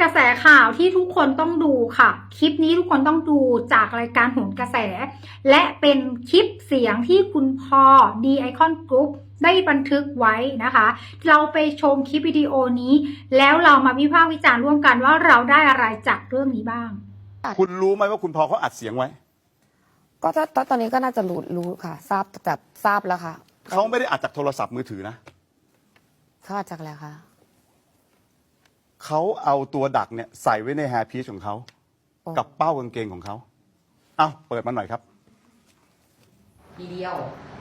กระแสข่าวที่ทุกคนต้องดูค่ะ คลิปนี้ทุกคนต้องดูจากรายการโหนกระแส และเป็นคลิปเสียงที่คุณพอดีไอคอนกรุ๊ปได้บันทึกไว้นะคะ เราไปชมคลิปวิดีโอนี้ แล้วเรามาวิพากษ์วิจารณ์ร่วมกันว่าเราได้อะไรจากเรื่องนี้บ้าง คุณรู้ไหมว่าคุณพอเขาอัดเสียงไว้ ก็ถ้าตอนตอนนี้ก็น่าจะรู้รู้ค่ะ ทราบแบบทราบแล้วค่ะเขาไม่ได้อัดจากโทรศัพท์มือถือนะ เขาอาจจะแล้วค่ะ เขาเอาตัวดักเนี่ยใส่ไว้ในแฮร์พีชของเขาโอ้กับเป้ากางเกงของเขาเอาเปิดมาหน่อยครับ ทีเดียว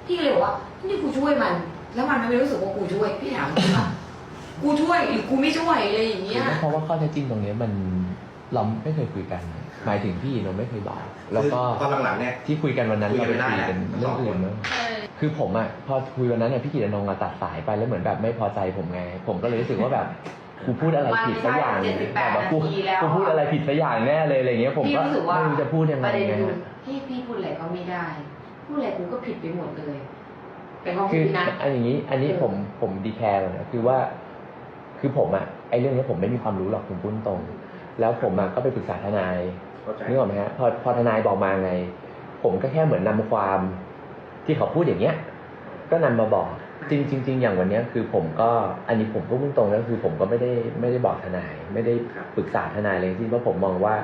พี่ก็เลยบอกว่านี่กูช่วยมัน แล้วมันไม่รู้สึกว่ากูช่วยพี่ถามจริงว่ากูช่วยหรือกูไม่ช่วยอะไรอย่างเงี้ยเพราะว่าข้อเท็จจริงตรงเนี้ยมันเราไม่เคยคุยกัน หมายถึงพี่เราไม่เคยบอก แล้วก็คือตอนหลังๆเนี่ยที่คุยกันวันนั้นคุยเรากันไปไม่ได้คุยกันแหละเรื่องอื่นเนอะคือผมอะพอคุยวันนั้นเนี่ยพี่กิตนงอะตัดสายไปแล้วเหมือนแบบไม่พอใจผมไง ผมก็เลยรู้สึกว่าแบบ กูพูดอะไรผิดสักอย่างวันที่แบบว่ากู78นาทีแล้วกูพูดอะไรผิดสักอย่างแน่เลยอะไรเงี้ยผมพี่ก็รู้สึกว่าไม่รู้จะพูดยังไงประเด็นไงคือพี่พี่พูดอะไรก็ไม่ได้ พูดอะไรกูก็ผิดไปหมดเลยเป็นความคืคิอดนะอันอย่างนี้ อันนี้เออผมผมดีแคร์เลยนะคือว่า คือผมอะไอเรื่องนี้ผมไม่มีความรู้หรอกผมพูดตรง แล้วผมอะก็ไปปรึกษาทนายเข้าใจนึกออกไหมฮะพอพอทนายบอกมาไง ผมก็แค่เหมือนนำความที่เขาพูดอย่างเงี้ย ก็นำมาบอก จริงจริงๆอย่างวันเนี้ยคือผมก็อันนี้ผมพูดตรงๆแล้วคือผมก็ไม่ได้ไม่ได้บอกทนาย ไม่ได้ปรึกษาทนายเลยที่เพราะผมมองว่า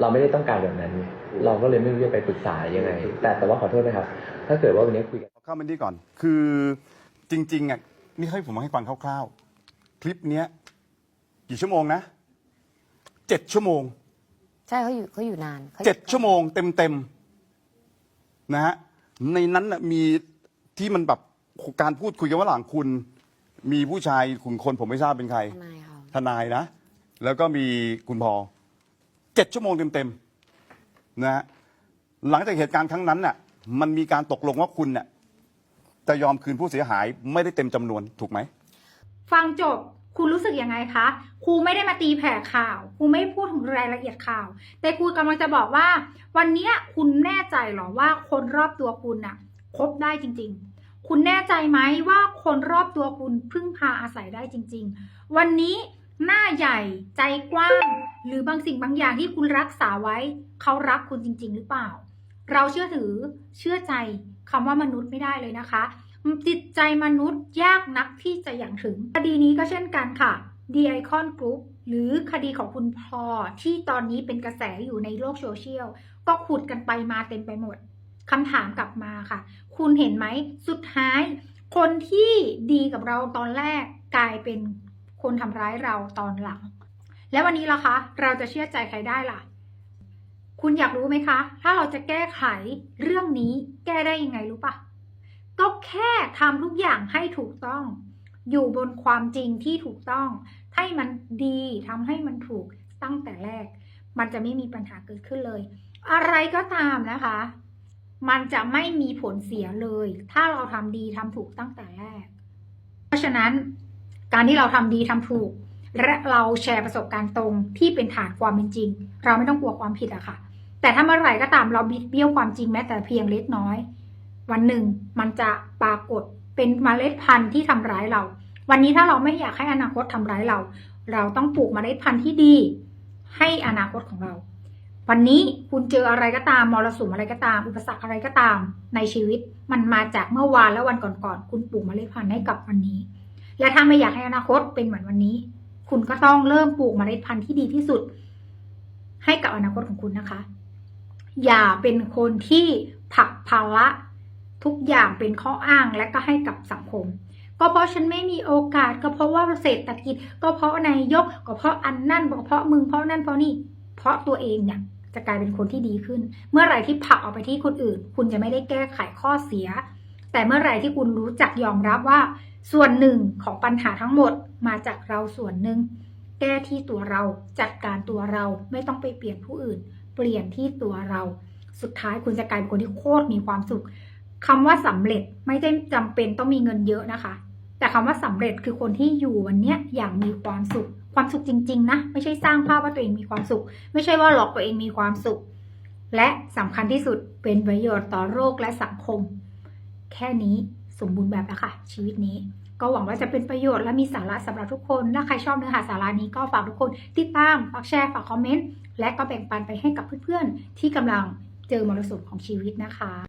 เราไม่ได้ต้องการแบบนั้นไงเราก็เลยไม่รู้จะไปปรึกษายังไง แต่แต่ว่าขอโทษนะครับ ถ้าเกิดว่าวันนี้คุยกันเข้ามานี่ก่อน คือจริงๆอะนี่ให้ผมมาให้ฟังคร่าวๆ คลิปเนี้ยกี่ชั่วโมงนะเจ็ดชั่วโมง ใช่เขาอยู่เขาอยู่นานขาอยู่เจ็ดชั่วโมงเต็มๆนะฮะในนั้นน่ะมีที่มันแบบ การพูดคุยกันว่าหลังคุณ มีผู้ชายขุนคนผมไม่ทราบเป็นใคร ทนายค่ะทนายนะ แล้วก็มีคุณพอเจ็ดชั่วโมงเต็มๆนะฮะหลังจากเหตุการณ์ครั้งนั้นน่ะ มันมีการตกลงว่าคุณน่ะจะยอมคืนผู้เสียหายไม่ได้เต็มจำนวนถูกไหม ฟังจบคุณรู้สึกยังไงคะครูไม่ได้มาตีแผ่ข่าวครูไม่พูดถึงรายละเอียดข่าว แต่ครูกำลังจะบอกว่า วันเนี้ยคุณแน่ใจเหรอว่าคนรอบตัวคุณน่ะคบได้จริง ๆ คุณแน่ใจไหมว่าคนรอบตัวคุณพึ่งพาอาศัยได้จริง ๆ วันนี้หน้าใหญ่ใจกว้าง หรือบางสิ่งบางอย่างที่คุณรักษาไว้ เขารักคุณจริง ๆ หรือเปล่า เราเชื่อถือเชื่อใจคำว่ามนุษย์ไม่ได้เลยนะคะจิตใจมนุษย์ยากนักที่จะอย่างถึง คดีนี้ก็เช่นกันค่ะ The Icon Group หรือคดีของคุณพอที่ตอนนี้เป็นกระแสอยู่ในโลกโซเชียล ก็ขุดกันไปมาเต็มไปหมด คำถามกลับมาค่ะ คุณเห็นไหมสุดท้าย คนที่ดีกับเราตอนแรกกลายเป็นคนทำร้ายเราตอนหลัง แล้ววันนี้ล่ะคะ เราจะเชื่อใจใครได้ล่ะ คุณอยากรู้ไหมคะ ถ้าเราจะแก้ไขเรื่องนี้แก้ได้ยังไงรู้ปะก็แค่ทำทุกอย่างให้ถูกต้อง อยู่บนความจริงที่ถูกต้อง ให้มันดีทำให้มันถูกตั้งแต่แรก มันจะไม่มีปัญหาเกิดขึ้นเลย อะไรก็ตามนะคะ มันจะไม่มีผลเสียเลย ถ้าเราทำดีทำถูกตั้งแต่แรก เพราะฉะนั้นการที่เราทำดีทำถูก และเราแชร์ประสบการณ์ตรงที่เป็นฐานความเป็นจริง เราไม่ต้องกลัวความผิดอะค่ะ แต่ถ้าเมื่อไหร่ก็ตามเราบิดเบี้ยวความจริงแม้แต่เพียงเล็กน้อย วันหนึ่งมันจะปรากฏเป็นมเมล็ดพันธุ์ที่ทำร้ายเรา วันนี้ถ้าเราไม่อยากให้อนาคตทำร้ายเรา เราต้องปลูกมเมล็ดพันธุ์ที่ดี ให้อนาคตของเรา วันนี้คุณเจออะไรก็ตามมรสุมอะไรก็ตาม อุปสรรคอะไรก็ตาม ในชีวิตมันมาจากเมื่อวานและวันก่อนๆคุณปลูกเมล็ดพันธุ์ให้กับวันนี้ และถ้าไม่อยากให้อนาคตเป็นเหมือนวันนี้ คุณก็ต้องเริ่มปลูกเมล็ดพันธุ์ที่ดีที่สุด ให้กับอนาคตของคุณนะคะ อย่าเป็นคนที่ผลักภาระทุกอย่างเป็นข้ออ้างและก็ให้กับสังคม ก็เพราะฉันไม่มีโอกาส ก็เพราะว่าเศรษฐกิจ ก็เพราะนายกก็เพราะอันนั่นก็เพราะมึงเพราะนั่นเพราะนี่เพราะตัวเองเนี่ย จะกลายเป็นคนที่ดีขึ้น เมื่อไหร่ที่ผลักออกไปที่คนอื่น คุณจะไม่ได้แก้ไขข้อเสีย แต่เมื่อไหร่ที่คุณรู้จักยอมรับว่า ส่วนหนึ่งของปัญหาทั้งหมดมาจากเราส่วนหนึ่ง แก้ที่ตัวเราจัดการตัวเราไม่ต้องไปเปลี่ยนผู้อื่น เปลี่ยนที่ตัวเรา สุดท้ายคุณจะกลายเป็นคนที่โคตรมีความสุขคำว่าสำเร็จไม่ได้จำเป็นต้องมีเงินเยอะนะคะ แต่คำว่าสำเร็จคือคนที่อยู่วันนี้อย่างมีความสุข ความสุขจริง ๆ นะ ไม่ใช่สร้างภาพว่าตัวเองมีความสุข ไม่ใช่ว่าหลอกตัวเองมีความสุข และสำคัญที่สุดเป็นประโยชน์ต่อโลกและสังคม แค่นี้สมบูรณ์แบบแล้วค่ะ ชีวิตนี้ ก็หวังว่าจะเป็นประโยชน์และมีสาระสำหรับทุกคนถ้าใครชอบเนื้อหาสาระนี้ก็ฝากทุกคนติดตามฝากแชร์ฝากคอมเมนต์และก็แบ่งปันไปให้กับเพื่อนๆที่กำลังเจอมรสุมของชีวิตนะคะ